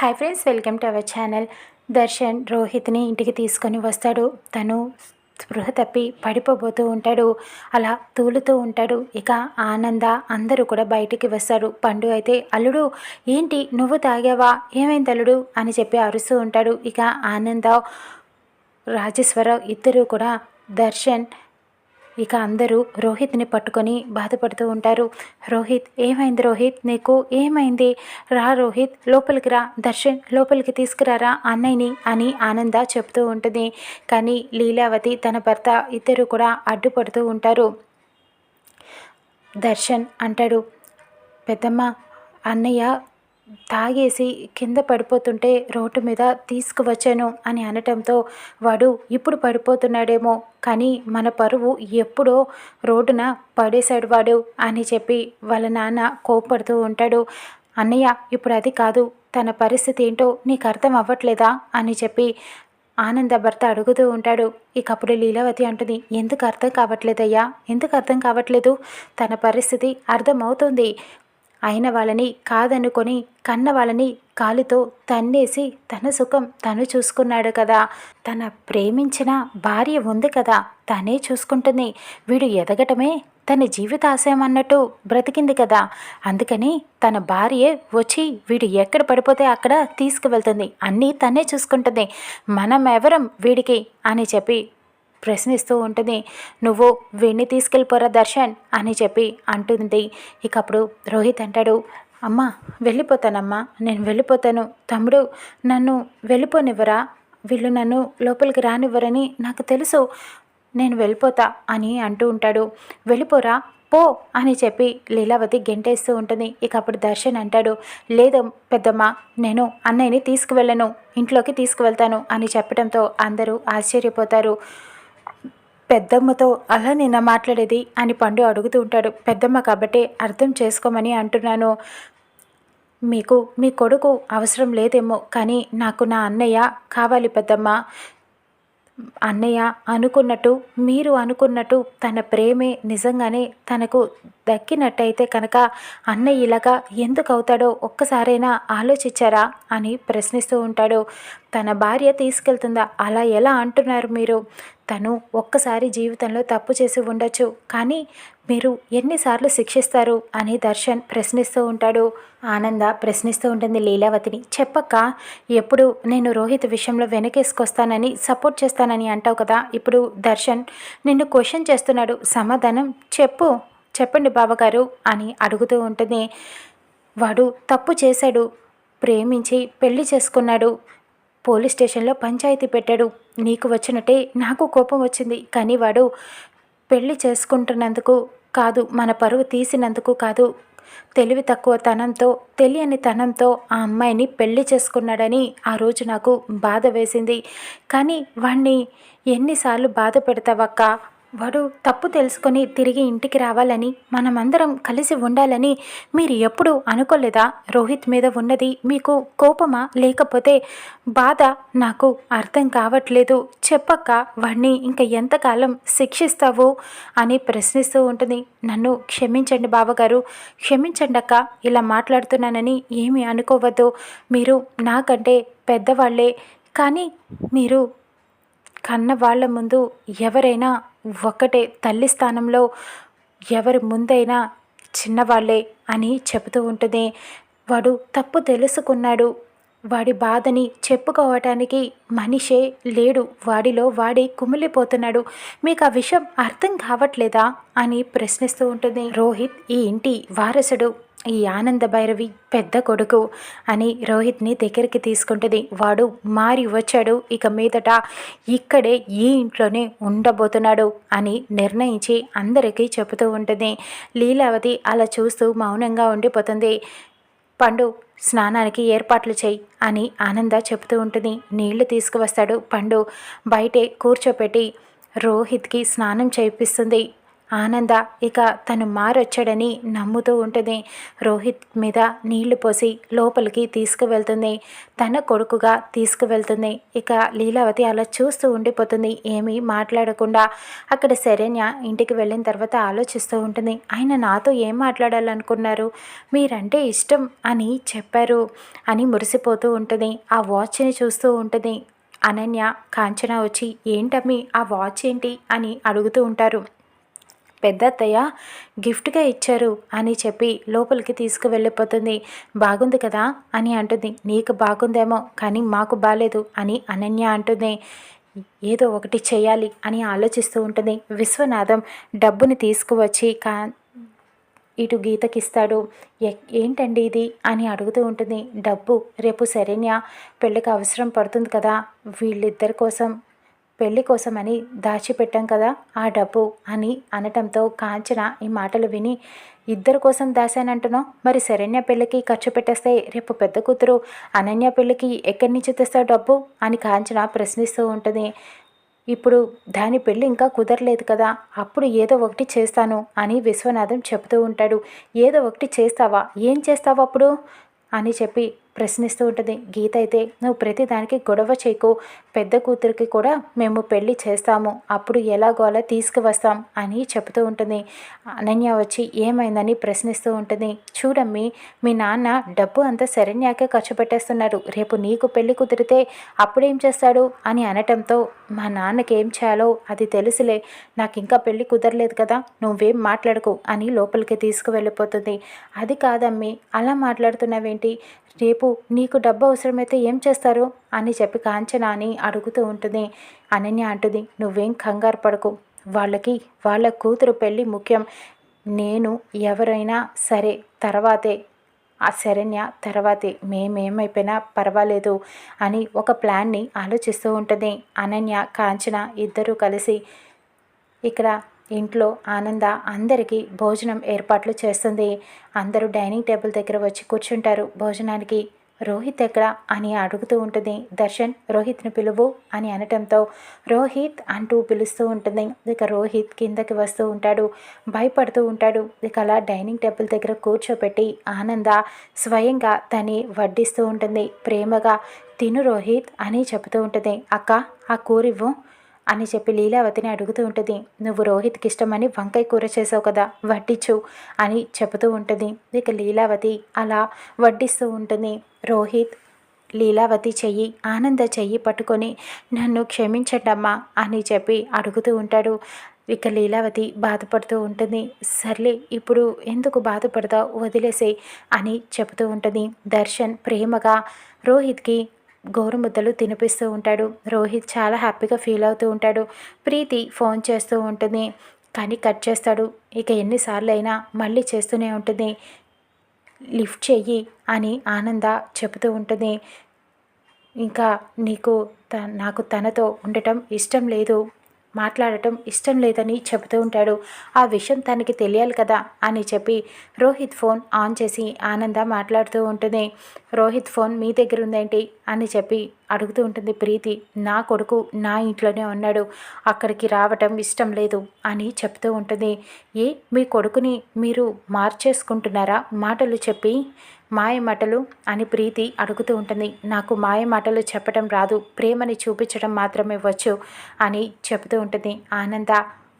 Hi friends welcome to our channel Darshan రోహిత్ని ఇంటికి తీసుకొని వస్తాడు. తను స్పృహ తప్పి పడిపోబోతూ ఉంటాడు. అలా తూలుతూ ఉంటాడు. ఇక ఆనంద అందరూ కూడా బయటికి వస్తారు. పండు అయితే అల్లుడు ఏంటి? నువ్వు తాగావా? ఏమైంది అల్లుడు? అని చెప్పి అరుస్తూ ఉంటాడు. ఇక ఆనంద రాజేశ్వరరావు ఇద్దరు కూడా దర్శన్ ఇక అందరూ రోహిత్ని పట్టుకొని బాధపడుతూ ఉంటారు. రోహిత్ ఏమైంది రోహిత్? నీకు ఏమైంది? రా రోహిత్ లోపలికి రా. దర్శన్ లోపలికి తీసుకురారా అన్నయ్యని? అని ఆనంద చెప్తూ ఉంటుంది. కానీ లీలావతి తన భర్త ఇద్దరు కూడా అడ్డుపడుతూ ఉంటారు. దర్శన్ అంటాడు పెద్దమ్మ అన్నయ్య తాగేసి కింద పడిపోతుంటే రోడ్డు మీద తీసుకువచ్చాను అని అనటంతో వాడు ఇప్పుడు పడిపోతున్నాడేమో కానీ మన పరువు ఎప్పుడో రోడ్డున పడేశాడు వాడు అని చెప్పి వాళ్ళ నాన్న కోపడుతూ ఉంటాడు. అన్నయ్య ఇప్పుడు అది కాదు తన పరిస్థితి ఏంటో నీకు అర్థం అవ్వట్లేదా అని చెప్పి ఆనంద భర్త అడుగుతూ ఉంటాడు. ఇకప్పుడు లీలావతి అంటుంది ఎందుకు అర్థం కావట్లేదయ్యా? ఎందుకు అర్థం కావట్లేదు? తన పరిస్థితి అర్థమవుతుంది. అయిన వాళ్ళని కాదనుకొని కన్న వాళ్ళని కాలుతో తన్నేసి తన సుఖం తను చూసుకున్నాడు కదా. తన ప్రేమించిన భార్య ఉంది కదా. తనే చూసుకుంటుంది. వీడు ఎదగటమే తన జీవితాశయం అన్నట్టు బ్రతికింది కదా. అందుకని తన భార్యే వచ్చి వీడు ఎక్కడ పడిపోతే అక్కడ తీసుకువెళ్తుంది. అన్నీ తనే చూసుకుంటుంది. మనం ఎవరం వీడికి అని చెప్పి ప్రశ్నిస్తూ ఉంటుంది నువ్వు వీణ్ణి తీసుకెళ్ళిపోరా దర్శన్ అని చెప్పి అంటుంది. ఇక అప్పుడు రోహిత్ అంటాడు అమ్మా వెళ్ళిపోతానమ్మా నేను వెళ్ళిపోతాను. తమ్ముడు నన్ను వెళ్ళిపోనివ్వరా? వీళ్ళు నన్ను లోపలికి రానివ్వరని నాకు తెలుసు. నేను వెళ్ళిపోతా అని అంటూ ఉంటాడు. వెళ్ళిపోరా? పో అని చెప్పి లీలావతి గెంటేస్తూ ఉంటుంది. ఇక అప్పుడు దర్శన్ అంటాడు లేదు పెద్దమ్మ నేను అన్నయ్యని తీసుకువెళ్ళను ఇంట్లోకి తీసుకువెళ్తాను అని చెప్పడంతో అందరూ ఆశ్చర్యపోతారు. పెద్దమ్మతో అలా నిన్న మాట్లాడేది అని పండు అడుగుతూ ఉంటాడు. పెద్దమ్మ కాబట్టి అర్థం చేసుకోమని అంటున్నాను. మీకు మీ కొడుకు అవసరం లేదేమో కానీ నాకు నా అన్నయ్య కావాలి పెద్దమ్మ. అన్నయ్య అనుకున్నట్టు మీరు అనుకున్నట్టు తన ప్రేమే నిజంగానే తనకు దక్కినట్టయితే కనుక అన్నయ్య ఇలాగా ఎందుకు అవుతాడో ఒక్కసారైనా ఆలోచించారా అని ప్రశ్నిస్తూ ఉంటాడు. తన భార్య తీసుకెళ్తుందా? అలా ఎలా అంటున్నారు మీరు? తను ఒక్కసారి జీవితంలో తప్పు చేసి ఉండొచ్చు కానీ మీరు ఎన్నిసార్లు శిక్షిస్తారు అని దర్శన్ ప్రశ్నిస్తూ ఉంటాడు. ఆనంద ప్రశ్నిస్తూ ఉంటుంది లీలావతిని. చెప్పక్క ఎప్పుడు నేను రోహిత్ విషయంలో వెనకేసుకొస్తానని సపోర్ట్ చేస్తానని అంటావు కదా. ఇప్పుడు దర్శన్ నిన్ను క్వశ్చన్ చేస్తున్నాడు. సమాధానం చెప్పు చెప్పండి బావగారు అని అడుగుతూ ఉంటుంది. వాడు తప్పు చేశాడు ప్రేమించి పెళ్ళి చేసుకున్నాడు పోలీస్ స్టేషన్లో పంచాయతీ పెట్టాడు. నీకు వచ్చినట్టే నాకు కోపం వచ్చింది. కానీ వాడు పెళ్ళి చేసుకుంటున్నందుకు కాదు మన పరువు తీసినందుకు కాదు. తెలివి తక్కువ తనంతో తెలియని తనంతో ఆ అమ్మాయిని పెళ్ళి చేసుకున్నాడని ఆ రోజు నాకు బాధ వేసింది. కానీ వాణ్ణి ఎన్నిసార్లు బాధ పెడతావక్క? వాడు తప్పు తెలుసుకొని తిరిగి ఇంటికి రావాలని మనమందరం కలిసి ఉండాలని మీరు ఎప్పుడు అనుకోలేదా? రోహిత్ మీద ఉన్నది మీకు కోపమా? లేకపోతే బాధ నాకు అర్థం కావట్లేదు. చెప్పక్క వాడిని ఇంకా ఎంతకాలం శిక్షిస్తావు అని ప్రశ్నిస్తూ ఉంటుంది. నన్ను క్షమించండి బావగారు. క్షమించండి అక్క ఇలా మాట్లాడుతున్నానని ఏమీ అనుకోవద్దు. మీరు నాకంటే పెద్దవాళ్ళే. కానీ మీరు కన్న వాళ్ళ ముందు ఎవరైనా ఒక్కటే తల్లి స్థానంలో ఎవరి ముందైనా చిన్నవాళ్ళే అని చెబుతూ ఉంటుంది వాడు తప్పు తెలుసుకున్నాడు. వాడి బాధని చెప్పుకోవటానికి మనిషే లేడు. వాడిలో వాడి కుమిలిపోతున్నాడు. మీకు ఆ విషయం అర్థం కావట్లేదా? అని ప్రశ్నిస్తూ ఉంటుంది రోహిత్ ఈ ఇంటి వారసుడు. ఈ ఆనంద భైరవి పెద్ద కొడుకు అని రోహిత్ని దగ్గరికి తీసుకుంటుంది. వాడు మారి వచ్చాడు. ఇక మీదట ఇక్కడే ఈ ఇంట్లోనే ఉండబోతున్నాడు అని నిర్ణయించి అందరికీ చెబుతూ ఉంటుంది. లీలావతి అలా చూస్తూ మౌనంగా ఉండిపోతుంది. పండు స్నానానికి ఏర్పాట్లు చేయి అని ఆనంద చెబుతూ ఉంటుంది. నీళ్ళు తీసుకువస్తాడు పండు. బయటే కూర్చోపెట్టి రోహిత్కి స్నానం చేయిస్తుంది ఆనంద ఇక తను మారొచ్చాడని నమ్ముతూ ఉంటుంది. రోహిత్ మీద నీళ్ళు పోసి లోపలికి తీసుకువెళ్తుంది. తన కొడుకుగా తీసుకువెళ్తుంది. ఇక లీలావతి అలా చూస్తూ ఉండిపోతుంది. ఏమీ మాట్లాడకుండా అక్కడ శరణ్య ఇంటికి వెళ్ళిన తర్వాత ఆలోచిస్తూ ఉంటుంది. ఆయన నాతో ఏం మాట్లాడాలనుకున్నారు? మీరంటే ఇష్టం అని చెప్పారు అని మురిసిపోతూ ఉంటుంది. ఆ వాచ్ని చూస్తూ ఉంటుంది. అనన్య కాంచన వచ్చి ఏంటమ్మి ఆ వాచ్ ఏంటి? అని అడుగుతూ ఉంటారు. పెద్దత్తయ్య గిఫ్ట్గా ఇచ్చారు అని చెప్పి లోపలికి తీసుకువెళ్ళిపోతుంది. బాగుంది కదా? అని అంటుంది. నీకు బాగుందేమో కానీ మాకు బాగాలేదు అని అనన్య అంటుంది. ఏదో ఒకటి చేయాలి అని ఆలోచిస్తూ ఉంటుంది. విశ్వనాథం డబ్బుని తీసుకువచ్చి కా ఇటు గీతకిస్తాడు. ఏంటండి ఇది? అని అడుగుతూ ఉంటుంది. డబ్బు రేపు శరణ్య పెళ్ళికి అవసరం పడుతుంది కదా? వీళ్ళిద్దరి కోసం పెళ్ళి కోసమని దాచిపెట్టాం కదా ఆ డబ్బు అని అనటంతో కాంచన ఈ మాటలు విని ఇద్దరు కోసం దాశానంటున్నావు? మరి శరణ్య పెళ్ళికి ఖర్చు పెట్టేస్తే రేపు పెద్ద కూతురు అనన్య పెళ్ళికి ఎక్కడి నుంచి తెస్తావు డబ్బు? అని కాంచన ప్రశ్నిస్తూ ఉంటుంది. ఇప్పుడు దాని పెళ్ళి ఇంకా కుదరలేదు కదా అప్పుడు ఏదో ఒకటి చేస్తాను అని విశ్వనాథం చెబుతూ ఉంటాడు. ఏదో ఒకటి చేస్తావా? ఏం చేస్తావు అప్పుడు? అని చెప్పి ప్రశ్నిస్తూ ఉంటుంది. గీత అయితే నువ్వు ప్రతిదానికి గొడవ చేయకు. పెద్ద కూతురికి కూడా మేము పెళ్ళి చేస్తాము. అప్పుడు ఎలాగో అలా తీసుకువస్తాం అని చెబుతూ ఉంటుంది. అనన్య వచ్చి ఏమైందని ప్రశ్నిస్తూ ఉంటుంది. చూడమ్మి మీ నాన్న డబ్బు అంతా శరణ్యాకే ఖర్చు పెట్టేస్తున్నారు రేపు నీకు పెళ్ళి కుదిరితే అప్పుడేం చేస్తాడు? అని అనటంతో మా నాన్నకి ఏం చేయాలో అది తెలుసులే. నాకు ఇంకా పెళ్ళి కుదరలేదు కదా. నువ్వేం మాట్లాడకు అని లోపలికి తీసుకువెళ్ళిపోతుంది. అది కాదమ్మి. అలా మాట్లాడుతున్నావేంటి? రేపు నీకు డబ్బు అవసరమైతే ఏం చేస్తారు? అని చెప్పి కాంచన అని అడుగుతూ ఉంటుంది. అనన్య అంటుంది నువ్వేం కంగారు పడకు. వాళ్ళకి వాళ్ళ కూతురు పెళ్ళి ముఖ్యం. నేను ఎవరైనా సరే తర్వాతే ఆ శరణ్య తర్వాతే మేమేమైపోయినా పర్వాలేదు అని ఒక ప్లాన్ని ఆలోచిస్తూ ఉంటుంది. అనన్య కాంచన ఇద్దరూ కలిసి ఇక్కడ ఇంట్లో ఆనంద అందరికీ భోజనం ఏర్పాట్లు చేస్తుంది. అందరూ డైనింగ్ టేబుల్ దగ్గర వచ్చి కూర్చుంటారు. భోజనానికి రోహిత్ ఎక్కడ అని అడుగుతూ ఉంటుంది. దర్శన్ రోహిత్ని పిలువు అని అనటంతో రోహిత్ అంటూ పిలుస్తూ ఉంటుంది. ఇక రోహిత్ కిందకి వస్తూ ఉంటాడు. భయపడుతూ ఉంటాడు. ఇక అలా డైనింగ్ టేబుల్ దగ్గర కూర్చోపెట్టి ఆనంద స్వయంగా తని వడ్డిస్తూ ఉంటుంది. ప్రేమగా తిను రోహిత్ అని చెబుతూ ఉంటుంది. అక్క ఆ కూరివ్వు. అని చెప్పి లీలావతిని అడుగుతూ ఉంటుంది. నువ్వు రోహిత్కి ఇష్టమని వంకాయ కూర చేసావు కదా వడ్డించు అని చెబుతూ ఉంటుంది. ఇక లీలావతి అలా వడ్డిస్తూ ఉంటుంది. రోహిత్ లీలావతి చెయ్యి ఆనంద చెయ్యి పట్టుకొని నన్ను క్షమించండమ్మా అని చెప్పి అడుగుతూ ఉంటాడు. ఇక లీలావతి బాధపడుతూ ఉంటుంది. సర్లే ఇప్పుడు ఎందుకు బాధపడతావు? వదిలేసే అని చెబుతూ ఉంటుంది. దర్శన్ ప్రేమగా రోహిత్కి గోరుముద్దలు తినిపిస్తూ ఉంటాడు. రోహిత్ చాలా హ్యాపీగా ఫీల్ అవుతూ ఉంటాడు. ప్రీతి ఫోన్ చేస్తూ ఉంటుంది. కానీ కట్ చేస్తాడు. ఇక ఎన్నిసార్లు అయినా మళ్ళీ చేస్తూనే ఉంటుంది. లిఫ్ట్ చెయ్యి అని ఆనంద చెబుతూ ఉంటుంది. ఇంకా నీకు నాకు తనతో ఉండటం ఇష్టం లేదు. మాట్లాడటం ఇష్టం లేదని చెబుతూ ఉంటాడు. ఆ విషయం తనకి తెలియాలి కదా అని చెప్పి రోహిత్ ఫోన్ ఆన్ చేసి ఆనంద మాట్లాడుతూ ఉంటుంది. రోహిత్ ఫోన్ మీ దగ్గర ఉందేంటి? అని చెప్పి అడుగుతూ ఉంటుంది ప్రీతి నా కొడుకు నా ఇంట్లోనే ఉన్నాడు అక్కడికి రావటం ఇష్టం లేదు అని చెప్తూ ఉంటుంది. ఏ మీ కొడుకుని మీరు మార్చేసుకుంటున్నారా? మాటలు చెప్పి మాయ మాటలు అని ప్రీతి అడుగుతూ ఉంటుంది. నాకు మాయ మాటలు చెప్పడం రాదు ప్రేమని చూపించడం మాత్రమే వచ్చు అని చెబుతూ ఉంటుంది. ఆనంద